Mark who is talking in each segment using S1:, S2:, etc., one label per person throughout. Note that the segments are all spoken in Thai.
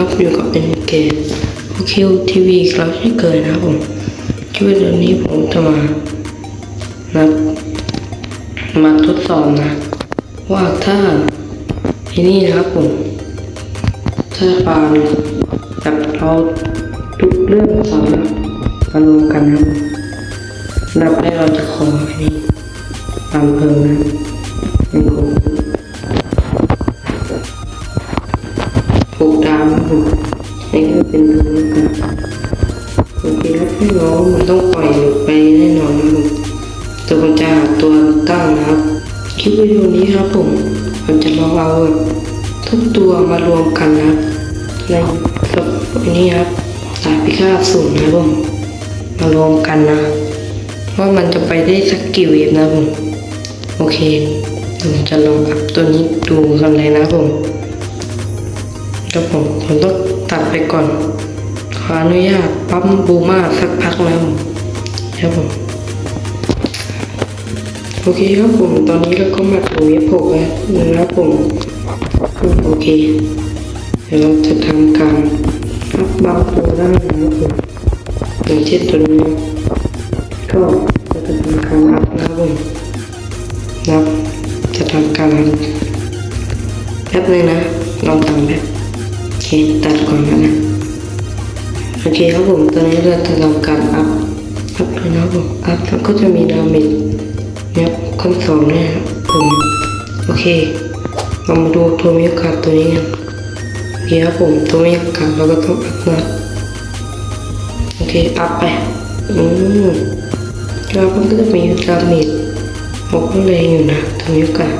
S1: ครับอยู่กับเป็นเกมโอคิวทีวีเราเช่นเคยนะครับผมคิดว่าเดี๋ยวนี้ผมจะมานับมาทดสอบนะ ว่าถ้าที่นี่นะครับผมถ้าปานกับเราทุกเรื่องสามารถมารวมกันนะครับนับให้เร โอเคครับพี่น้องมันต้องปล่อยหลุดไปแน่นอนนะครับผมตัวมันจะหาตัวตั้งนะครับคลิปวิดีโอนี้ครับผมผมจะลองเอาแบบทุกตัวมารวมกันนะครับในกับนี้ครับสายพิฆาตศูนย์นะผมมารวมกันนะว่ามันจะไปได้สักกี่เวฟนะผมโอเคผมจะลองอัพตัวนี้ดูกันเลยนะผมแล้วผมผมต้องตัดไปก่อน ออนุญาตปั๊มบูมาสักพักนะครับผมครับผมโอเคครับผมตอนนี้เราก็มาถึงเว็บหกแล้วนะครับผมโอเค เดี๋ยวเราจะทำการอัพบางตัวได้นะครับผมอย่างเช่นตัวนี้ก็เราจะทำการอัพนะครับผมนับจะทำการอัพแป๊บนึงนะลองทำแบบโอเคตัดก่อนนะ อเคครับผมตอนนี้เราจะทำการอัพอัพเลยนะครับผมอัพแล้วก็จะมีดาเมจเนี่ยคำสองเนี่ยครับผมโอเคเรามาดูตัวมีโอกาสตัวนี้กันโอเคครับผมตัวมีโอกาสเราก็ต้องอัพนะโอเคอัพไปอืมแล้วมันก็จะมีดาเมจผมก็เลยอยู่นะตัวมีโอกาส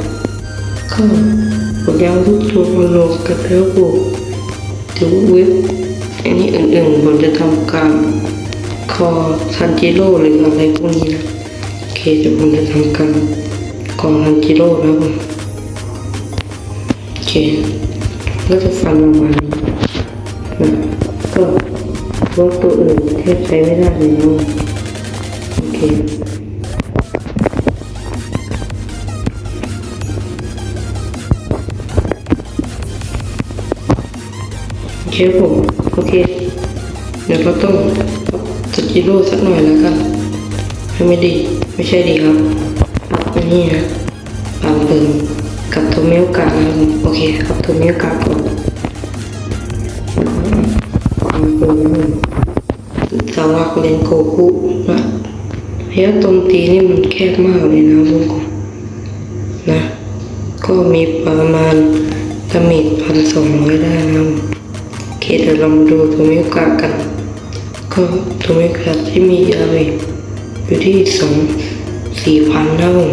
S1: ก็ผมยังทุกตัวมาลงกันแล้วผม เดี๋ยวเว็บอันนี้อื่นๆผมจะทำการคอซันจิโร่หรืออะไรพวกนี้นะโอเคเดี๋ยวผมจะทำการกองฮันจิโร่แล้วโอเคก็จะฟันประมาณนี้นะก็พวกตัวอื่นแทบใช้ไม่ได้เลยนะโอเค โอเคผม โอเค เดี๋ยวเราต้องสกิโร่สักหน่อยแล้วกันไม่ดี ไม่ใช่ดีครับอัพอันนี้นะปามเปิมกับโทเมลกานะครับโอเคครับโทเมลกาก่อนปามเปิมสาวรักเลนโกคุนะเฮียตรงตีนี่มันแคบมากเลยนะทุกคนนะ ก็มีประมาณดาเมจพันสองร้อยได้นะ เดี๋ยวเราดูโทมลกากัน ก็โทเมลกาที่มีดาเมจอยู่ที่สองสี่พันนะผม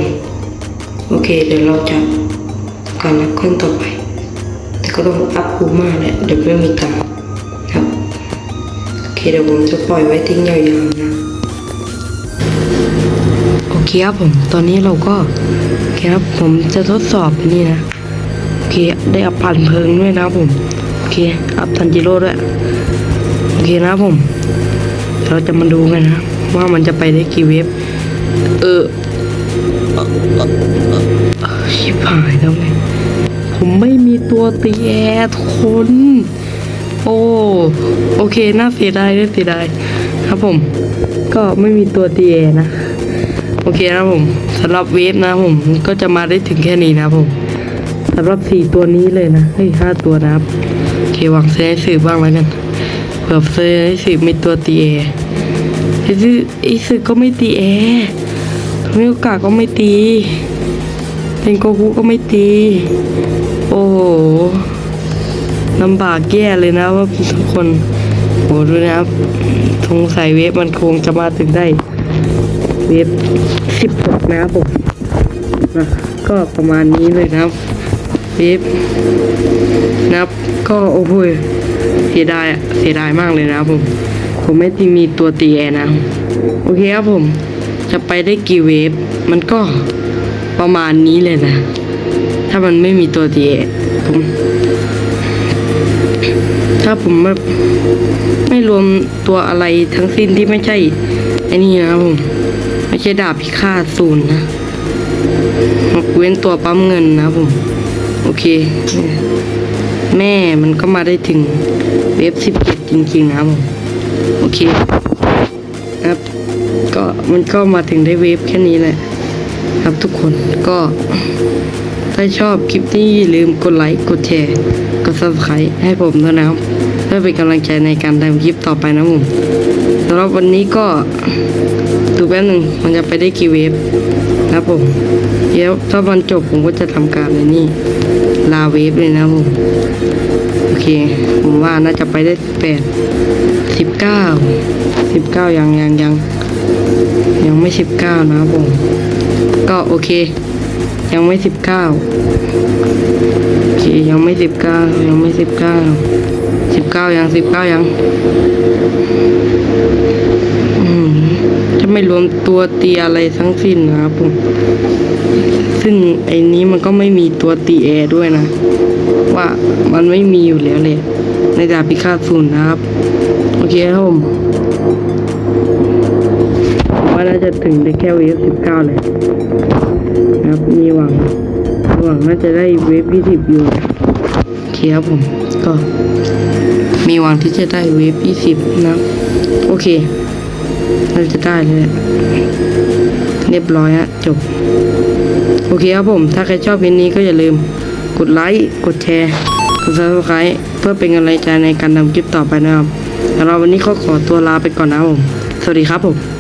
S1: โอเค เดี๋ยวเราจะการนับขั้นต่อไป แต่ก็ต้องอัพคูมาแหละเดี๋ยวไม่มีตังค์ครับโอเคเดี๋ยวผมจะปล่อยไว้ทิ้งยาวๆนะโอเคครับผมตอนนี้เราก็โอเคครับผมจะทดสอบนี่นะโอเคได้อัพปั่นเพลิงด้วยนะผม อเค อัพทันจิโร่ด้วย โอเคนะผม เราจะมาดูกันนะ ว่ามันจะไปได้กี่เว็บเออเอ่อเอ่อเอ่อเอ่อชิบหายแล้วไงผมไม่มีตัวตีแอร์ทุกคน โอ้ โอเค น่าเสียดายน่าเสียดายครับผม ก็ไม่มีตัวตีแอร์นะ โอเคนะผมสำหรับเวฟนะผม ก็จะมาได้ถึงแค่นี้นะผมสำหรับสี่ตัวนี้เลยนะเฮ้ยห้าตัวนะครับ เคหวังเซนสืบบ้างแล้วกันเผื่อเซนสืบมีตัวตีแอร์ไอ้ซึไอ้ซึก็ไม่ตีแอร์มิโอกาก็ไม่ตีเป็นโกคุก็ไม่ตี โอ้โหลำบากแย่เลยนะว่าทุกคนโหดูนะครับสงสัยเวฟมันคงจะมาถึงได้ เวฟสิบหกนะครับผมนะก็ประมาณนี้เลยนะครับ เวฟนะครับ ก็โอ้โหเสียดายเสียดายมากเลยนะครับผม ผมไม่ที่มีตัวตีแอนะ โอเคครับผม จะไปได้กี่เวฟ มันก็ประมาณนี้เลยนะ ถ้ามันไม่มีตัวตีแอผมถ้าผมแบบไม่รวมตัวอะไรทั้งสิ้นที่ไม่ใช่ไอ้นี่นะครับผม ไม่ใช่ดาบพิฆาตศูนย์นะเว้นตัวปั๊มเงินนะผม โอเค แม่มันก็มาได้ถึงเวฟสิบเจ็ดจริงๆนะครับผมโอเคนะครับก็มันก็มาถึงได้เวฟแค่นี้แหละ ครับทุกคนก็ถ้าชอบคลิปนี้อย่าลืมกดไลค์ กดแชร์ กด subscribe ให้ผมด้วยนะครับ เพื่อเป็นกำลังใจในการทำคลิปต่อไปนะผมสำหรับวันนี้ก็ดูแป๊บหนึ่งมันจะไปได้กี่เวฟนะผม เดี๋ยวถ้าวันจบผมก็จะทำการเลยนี่ ลาเวฟเลยนะผมโอเค ผมว่าน่าจะไปได้แปดสิบเก้าสิบเก้ายังยังยังยังไม่สิบเก้านะผมก็โอเค ยังไม่สิบเก้าโอเคยังไม่สิบเก้ายังไม่สิบเก้าสิบเก้ายังสิบเก้ายัง จะไม่รวมตัวเตียอะไรทั้งสิ้นนะครับผม ซึ่งไอ้นี้มันก็ไม่มีตัวตีแอร์ด้วยนะ ว่ามันไม่มีอยู่แล้วเลยในดาบพิฆาตศูนย์นะครับ โอเคครับผมว่าน่าจะถึงได้แค่เวฟสิบเก้าเลยครับมีหวังหวังน่าจะได้เวฟยี่สิบอยู่โอเคครับผมก็มีหวังที่จะได้เวฟยี่สิบนะ โอเค น่าจะได้เลยแหละเรียบร้อยฮะจบ โอเคครับผม ถ้าใครชอบคลิปนี้ก็อย่าลืมกดไลค์ กดแชร์ กด subscribe เพื่อเป็นกำลังใจในการทำคลิปต่อไปนะครับสำหรับวันนี้ก็ขอตัวลาไปก่อนนะผม สวัสดีครับผม